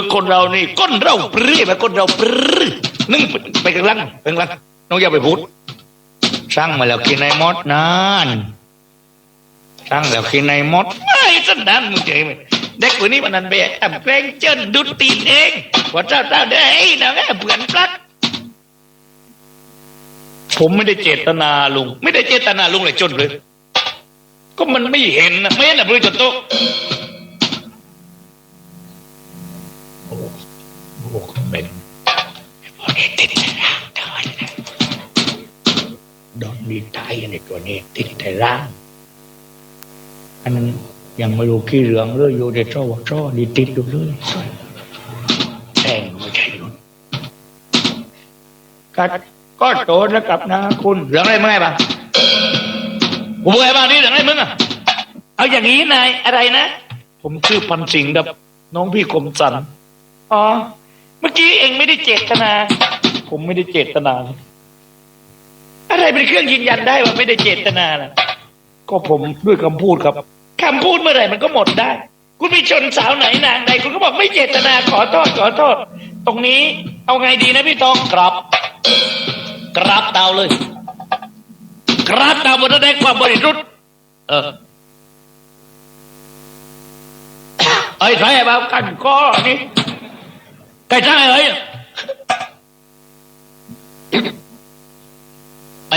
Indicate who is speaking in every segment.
Speaker 1: คือคนเรานี่ก้นเราปรี้ไปก้นเราปรี้นึ่งไปกลางลังไปกลางลังน้องอย่าไปพูดสร้างมาแล้วกินในมดนานสร้างแล้วกินในมดไอ้สันานมึงเจ๋งไหมเด็กคนนี้มันนันไปแอบแกล้งเจิ้นดุดตีนเองว่าเจ้าเจ้าได้นะแม่เผื่อนปลักผมไม่ได้เจตนาลุง ไม่ได้เจตนาลุงเลยจนเลย ก็มันไม่เห็นนะไม่เห็นนะบริจโต ยในตัวนี้ติดในร่างอันนั้นยังไม่รู้ขี้เหลืองเลยอยู่ในช่อว่าช่อดีติดอยู่เลยแทงไม่ใช่ลุงกัดก็โตนะครับนะคุณเหลืองอะไรมึงไงบ้างผมบอกไงบ้างนี่เหลืองอะไรมึงอะเอาอย่างนี้นายอะไรนะ ผมชื่อพันสิงห์ครับน้องพี่คมสันอ๋อเมื่อกี้เองไม่ได้เจตนา ผมไม่ได้เจตนา อะไรเป็นเครื่องยืนยันได้ว่าไม่ได้เจตนานะก็ผมด้วยคำพูดครับ คำพูดเมื่อไหร่มันก็หมดได้ คุณไปชนสาวไหนนางใดคุณก็บอกไม่เจตนาขอโทษขอโทษ ตรงนี้เอาไงดีนะพี่ตองกรับกราบเตาเลยกราบเตาบนแสดงความบริสุทธิ์เออเอ้ยใช่บ้ากันก็นี่ใครใช่เอ้ย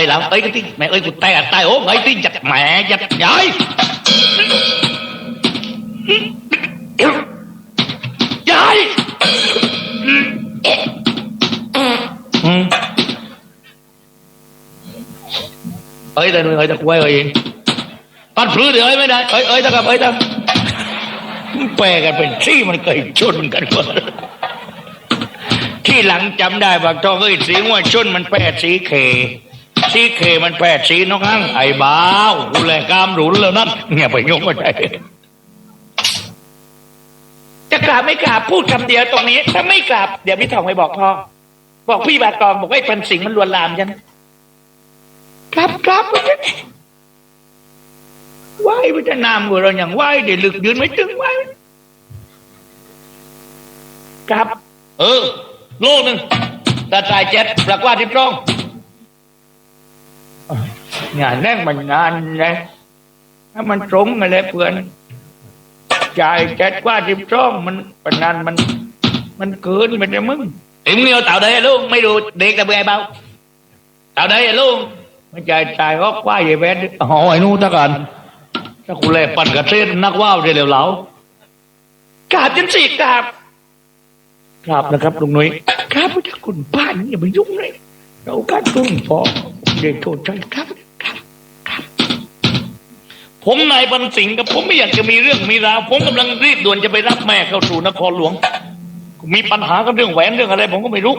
Speaker 1: ไอ้หลังเอ้ย cái tiếng mẹ ơi กู tay à tay ốm ấy tiếng giật mẹ giật giỏi giỏi ừ. ơi ta ơi ta quay rồi bắt phứ thì ơi mới đây ơi ơi ta gặp ơi ta แปลกันเป็นที่มันเคยชนกันก่อนที่หลังจำได้บางทองเอ้ยสีว่าชนมันแปดสีเค สีเคมันแปดสีน้องอั้งไอ้บ้าวกูแลกามหรุนแล้วนั่นเนี่ยไปยกมาได้จะกราบไม่กราบพูดคำเดียวตรงนี้ ถ้าไม่กราบเดี๋ยวพี่ทองไปบอกพ่อบอกพี่บาตองบอกว่าไอ้พันสิงห์มันลวนลามฉันกราบกราบไหว้พระนาม của เราอย่างไหว้เดี๋ยวลึกยืนไม่ถึงไหว้ครับ เออ โลหนึ่งตาตายเจ็ดปลากว่าทิพย์ร้อง งานแรกมันงานเลยถ้ามันตรงกันเลยเพื่อนจ่ายเจ็ดกว่าทิพย์ร้องมันปนานมัน มันเกินไปเลยมึงเอ็งเนี่ย tạo đây luôn mấy đồ điện tao bè bao tạo đây luôn มันจ่ายจ่ายออกว่าอย่าแวนอ๋อไอ้นู่นตะกันถ้าคุณแลปั่นกระเทศนักว่าวเร็วเหลากราบจังสิกราบกราบนะครับลุงนุ้ยกราบพระเจ้าคุณบ้านอย่ามายุ่งเลยเราการตุ้งฟอเด็กโทษใจครับครับครับ ผมนายบันสิงห์กับผมไม่อยากจะมีเรื่องมีราวผมกำลังรีบด่วนจะไปรับแม่เข้าสู่นครหลวง มีปัญหากับเรื่องแหวนเรื่องอะไร ผมก็ไม่รู้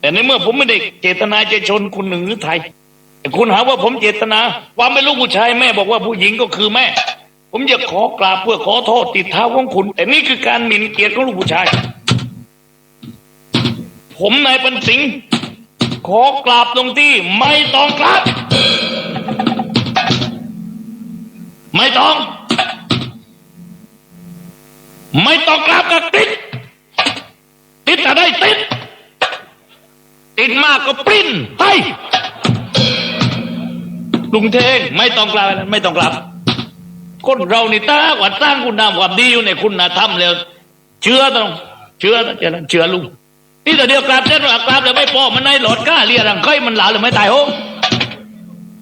Speaker 1: แต่ในเมื่อผมไม่ได้เจตนาจะชนคุณหนึ่งหรือไทยแต่คุณหาว่าผมเจตนาความเป็นลูกผู้ชายแม่บอกว่าผู้หญิงก็คือแม่ ผมจะขอกราบเพื่อขอโทษติดเท้าของคุณ แต่นี่คือการหมิ่นเกียรติของลูกผู้ชาย ผมนายปันสิงห์ขอกราบตรงที่ไม่ต้องกราบ ไม่ต้อง ไม่ต้องกราบกับติด ติดอะไรติด ติดมากก็ปริ้นให้ลุงเทงไม่ต้องกลับไม่ต้องกลับคนเรานี่ตากว่าสร้างคุณงามความดีอยู่ในคุณธรรมแล้ว เชื่อต้อง เชื่อต้องเชื่อเชื่อลุงนี่แต่เดียวกลับเช่นว่ากลับแล้วไม่พอมันในหลอดก้าเรียรังเคยมันหลาหรือไม่ตายโห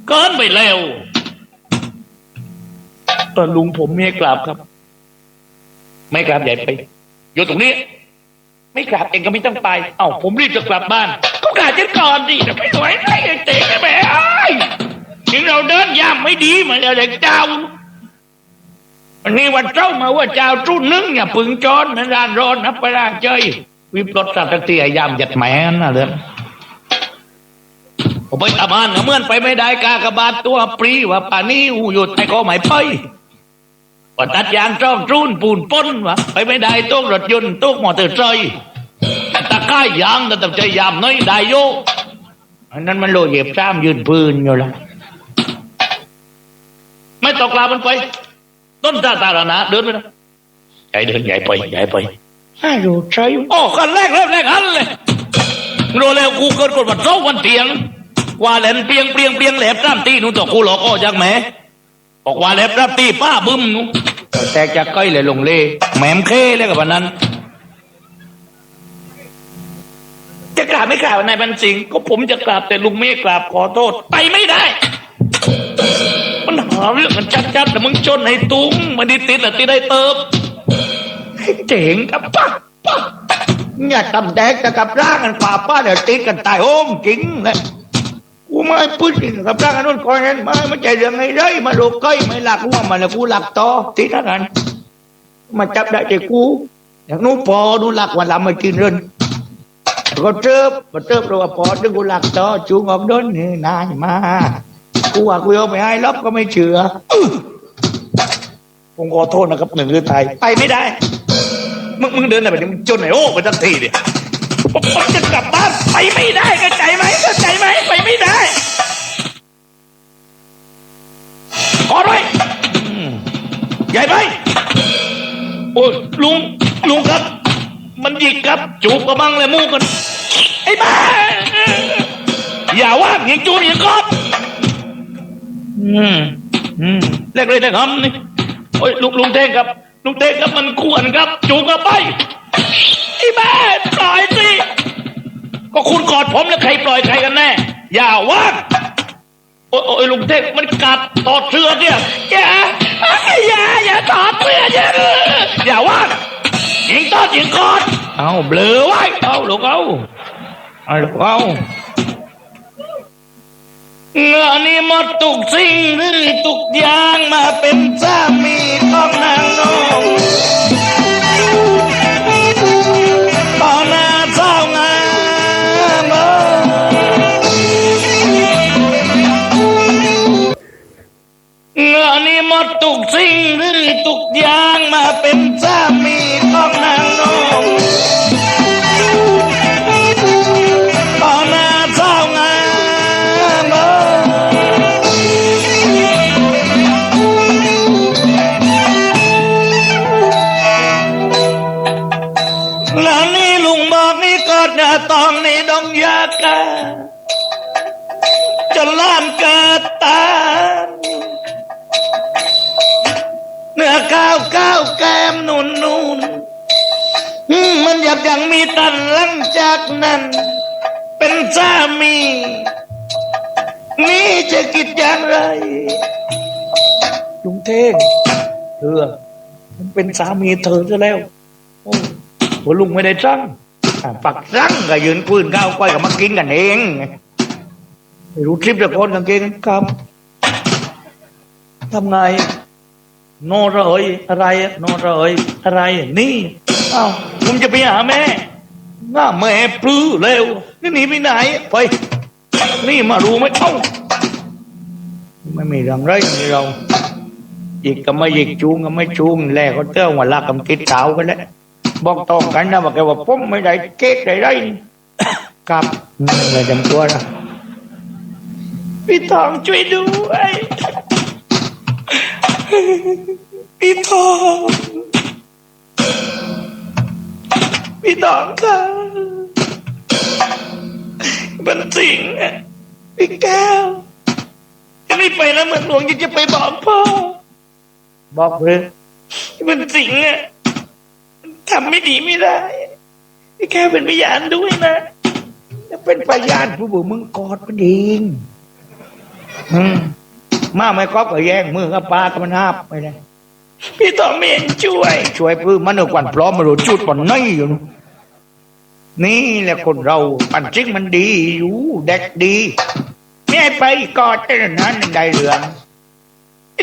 Speaker 1: เกินไปแล้ว ตอนลุงผมไม่กลับครับ ไม่กลับใหญ่ไปอยู่ตรงนี้ ไม่กลับเองก็ไม่ต้องไป เอ้าผมรีบจะกลับบ้านก็กลับฉันก่อนดิแต่ไม่ไหวไอ้เจ๊แม่ไอ้ถึงเราเดินย่ำไม่ดีมาแล้วเด็กเจ้าวันนี้วันเจ้ามาว่าเจ้าจุ้นนึงอย่าปึงจอนนันรานร้อนนับไปร่างเจยวิปรถสัตตียามหยัดแหมนนะเดินผมไปตามานเหมื่อนไปไม่ได้กากบาดตัวปรีว่าป่านี้อูอยู่แต่ก็ไม่ไป ว่าตัดยางจ้องจุ้นปูนป้นวะไปไม่ได้ตู้รถยนต์ตู้มอเตอร์ไซค์ตะก้ายยางแต่ตับใจยามน้อยได้โยอันนั้นมันโลเหยียบซ้ำยืนพื้นอยู่แล้วไม่ตกลามันไป ต้นตาตาลนะเดินไปนะใหญ่เดินใหญ่ไปใหญ่ไปให้ดูใจ
Speaker 2: โอ้กันแรกเริ่มแรกหันเลยโรแล้วกูเกิดกดวันเสาร์วันเตียงว่าแหลนเปียงเปียงเปียงแหลบตามตีนู่นต่อกูหลอกอ้อจากแหมบอกว่าแหลบตามตีป้าบึ้มนู
Speaker 1: แต่จะใกล้เลยลงเล่
Speaker 2: แหมมเคเลยกับวันนั้น จะกราบไม่กราบนายบันสิงก็ผมจะกราบแต่ลุงไม่กราบขอโทษ ไปไม่ได้ มันหาเรื่องกันชัดๆแต่มึงจนให้ตุ้งมันดีติดแต่ติดได้เติบ
Speaker 1: เจ๋งกับป้าป้าอย่าทำแดกจะกับร่างกันฝ่าป้าเดี๋ยวตีกันตายโอ้งจริงเลย กูไม่พูดถึงกับร่างกันนู่นคอยนั้นไม่ไม่ใจเรื่องไงเลยมาโลกใกล้ไม่หลักว่ามันแล้วกูหลักต่อตีเท่ากันมาจับได้แต่กูอย่างนู้นพอนู้นหลักวันลำมากินเรื่นก็เจิบก็เจิบเราว่าพอถึงกูหลักต่อจูงออกเดินนี่นายมากูว่ากูเอาไปให้ลบก็ไม่เชื่อ
Speaker 2: ผมขอโทษนะครับหนึ่งคือไทยไปไม่ได้มึงมึงเดินอะไรแบบนี้มึงจนไหนโอ้ไปทันทีดิผมผมจะกลับบ้านไปไม่ได้เข้าใจไหม เข้าใจไหมไปไม่ได้ขอด้วยอืมใหญ่ไปโอ้ยลุงลุงครับ มันหยิกครับ จูบกระมังเลยมูกกัน ไอ้บ้า อย่าว่างยิงจูบยิงกอบอืมอืมแรกเลยนะครับนี่โอ้ยลุงลุงเท่งครับ ลุงเท่งครับมันควรครับ จูงกับไปไอ้แม่ปล่อยสิ ก็คุณกอดผมแล้วใครปล่อยใครกันแน่ อย่าว่าโอ้ยลุงเท่งมันกัดตอดเสื้อเนี่ยอย่าอย่าอย่าตอดเสื้ออย่าอย่าว่ายิงตอดยิงกอดเอาเบลอไว้เอาลูกเอาเอาลูกเอาเงานี่หมดทุกสิ่งหรือทุกยางมาเป็นสามีของนางนง ทุกสิ่งหรือทุกอย่างมาเป็นสามีของนางนงตอนหน้าเจ้างามเลยแล้วนี่ลุงบอกนี่ก็จะต้องนี่ดองยากาจะล้านกาตา เนื้อข้าวก้าวแก้มนุ่นนุ่นมันอยากยังมีตันหลังจากนั้น เป็นสามี นี่จะคิดอย่างไร
Speaker 1: ลุงเท่งเธอมันเป็นสามีเธอซะแล้วโอ้หัวลุงไม่ได้จังปักจังก็ยืนปืนก้าวก้อยกับมากินกันเองไม่รู้คลิปเดี๋ยวคนกางเกงครับทำไง โนอระเอยอะไร โนอระเอยอะไร นี่อ้าผมจะไปหาแม่หน้าแม่ปลื้อเร็วนี่หนีไปไหนไปนี่มารู้ไหมเอ้าไม่มีรื่องไรมีเรายิกก็ไม่ยิกจูงก็ไม่จูงแลก็เจ้าว่าลักกำกิดสาวกันแล้วบอกต่อกันนะว่าแกว่าผมไม่ได้เก๊กได้ไรครับเลยจำตัวนะพี่ทองช่วยด้วย พี่ทองพี่ทองค่ะบันสิงห์อะพี่แก้วจะไม่ไปแล้วเมืองหลวงยังจะไปบอกพ่อบอกเลยมันสิงอะมันทำไม่ดีไม่ได้แค่เป็นพยานด้วยนะจะเป็นพยานผู้บุมึงกอดมันเองอืม มาไม่ครอบก็แย่งมือกับปลาก็มันหาบไปเลยพี่ต้องม่เห็นช่วย ช่วยพื้นมันเอกวันพร้อมมาดนจุดก่อนนี่อยู่นู่นนี่แหละคนเราปันจริงมันดีอยู่เด็กดีไม่ไปกอดแต่นั้นได้เรื่อง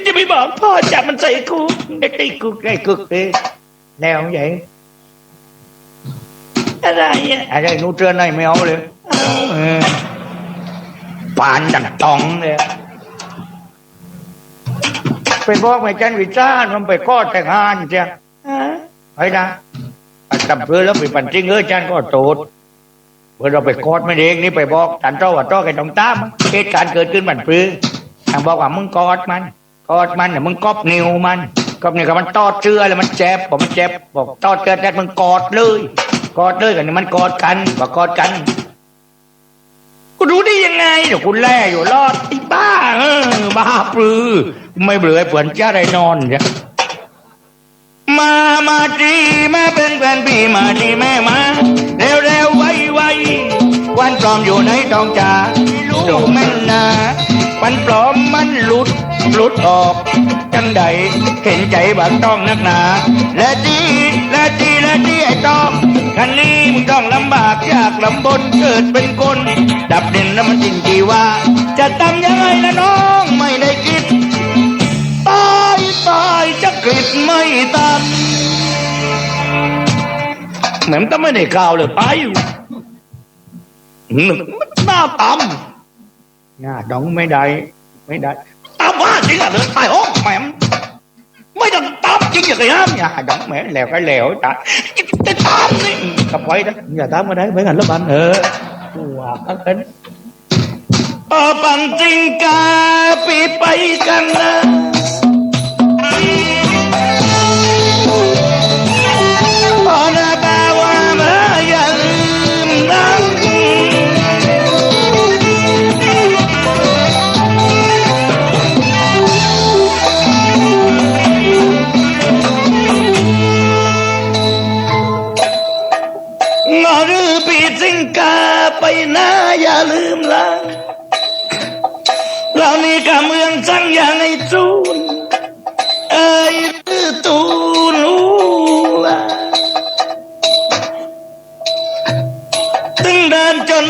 Speaker 1: จะไปบอกพ่อจับมันใส่คุกได้ตีคุกได้คุกเลยแล้วใหญ่อะไรอะอะไรนู้เตือนไหนไม่เอาเลยปานดังตองเลย ไปบอกไม่จันวิจารณ์มันไปก้อแต่งงานเจ้าไปนะจับเรือแล้วไปปั่นจริงเออจันก็โตดเมื่อเราไปกอดไม่เองนี่ไปบอกจันเจ้าว่าเจ้าแกต้องตามเหตุการณ์เกิดขึ้นบันปรือทางบอกว่ามึงกอดมันกอดมันเนี่ยมึงกอบนิ้วมันก็นี่ก็มันตอดเชื้อแล้วมันเจ็บบอกมันเจ็บบอกตอดเชื้อแต่มันกอดเลยกอดเลยกันนี่มันกอดกันบอกกอดกันกูรู้ได้ยังไงเดี๋ยวกูแล่อยู่รอดไอ้บ้าเออบ้าปลือ ไม่เบื่อเผื่อนจะได้นอนเนี่ยมามาดีมาเป็นแฟนพี่มาดีแม่มาเร็วเร็วๆไวไววันปลอมอยู่ในตองจ่าลูกแม่นนาวันปลอมมันหลุดหลุดออก จังใดเห็นใจบางต้องนักหนา และดีและดีและดีไอ้ต้องคันนี้มึงต้องลำบากยากลำบนเกิดเป็นคน ดับเด่นแล้วมันจริงจีว่า จะทำยังไงละน้องไม่ได้คิดตายตายจะกริดไม่ตันเหมือนก็ไม่ได้ข่าวเลยไปอยู่หนึ่งมันหน้าตำหน้าดองไม่ได้ ไม่ได้ตำว่าจริงอะเลยตายโอ้แหม่มไม่ต้องตำจริงอย่างไรนะอย่าดองแหม่แล้วก็แล้วตายจะตำนี่กับไว้นะอย่าตำมาได้ไว้กันแล้วบันเออว่ากันเออปันจริงกา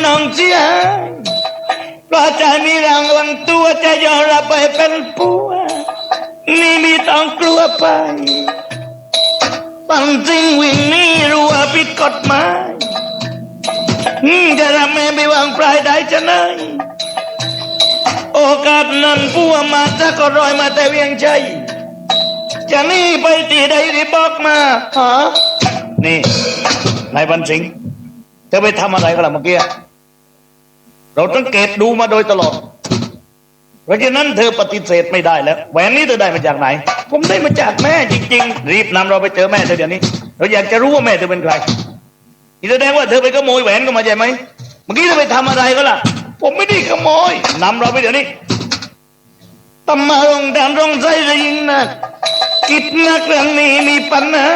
Speaker 1: น้องเสียเพราะใจมีรางวัลตัวจะยอมรับไปเป็นผัวนี่มีต้องกลัวไปปังจริงวิ่งนี่รู้ว่าผิดกฎหมายจะรับแม่ไปวางปลายได้จะไหนโอกาสนั้นผัวมาจะก็รอยมาแต่เวียงใจ จะนี่ไปตีใดที่บอกมาฮะนี่นายบันสิงเธอไปทำอะไรกันล่ะเมื่อกี้ เราสังเกตดูมาโดยตลอด เพราะฉะนั้นเธอปฏิเสธไม่ได้แล้วแหวนนี้เธอได้มาจากไหน ผมได้มาจากแม่จริง ๆ รีบนำเราไปเจอแม่เธอเดี๋ยวนี้ เราอยากจะรู้ว่าแม่เธอเป็นใครนี่แสดงว่าเธอไปขโมยแหวนก็มาใช่ไหมเมื่อกี้เธอไปทำอะไรก็ล่ะ ผมไม่ได้ขโมยนำเราไปเดี๋ยวนี้ตำมาลงดานรงใจระยิงนักกิจนักเรื่องนี้มีปัญหา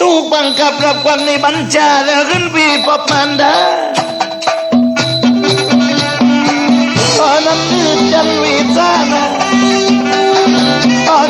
Speaker 1: ถูกบังคับรับควันในบัญชาแล้วขึ้นปีปอบมันดาตอน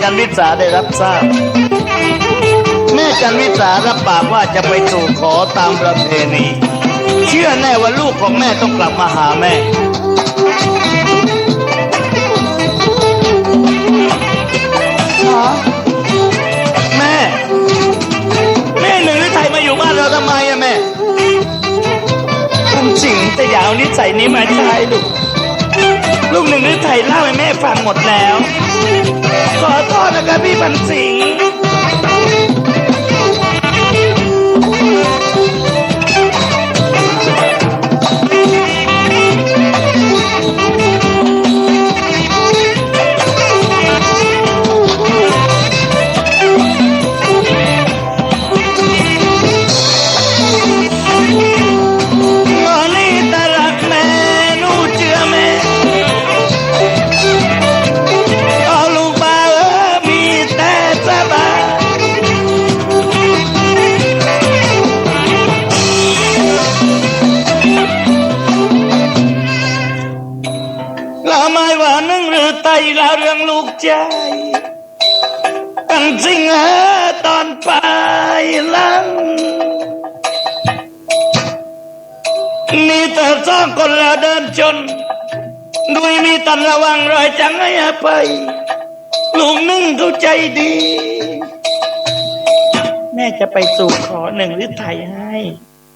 Speaker 1: จันวิสาได้รับทราบ แม่จันวิสารับปากว่าจะไปสู่ขอตามประเพณี เชื่อแน่ว่าลูกของแม่ต้องกลับมาหาแม่แม่ แม่หนึ่งฤทัยมาอยู่บ้านเราทำไมอะแม่คุณสิงจะอยากเอานิสัยนี้มาใช้ลูก ลูกหนึ่งฤทัยเล่าให้แม่ฟังหมดแล้ว ขอโทษนะครับพี่พันสิงห์ ไตเราเรื่องลูกใจตั้งสิงหาตอนปลายลังนี่เธอสองคนเราเดินชนด้วยมีตันระวังรอยจังให้อภัย
Speaker 2: ลุงนึ่งเขาใจดี
Speaker 3: แม่จะไปสู่ขอหนึ่งหรือไทยให้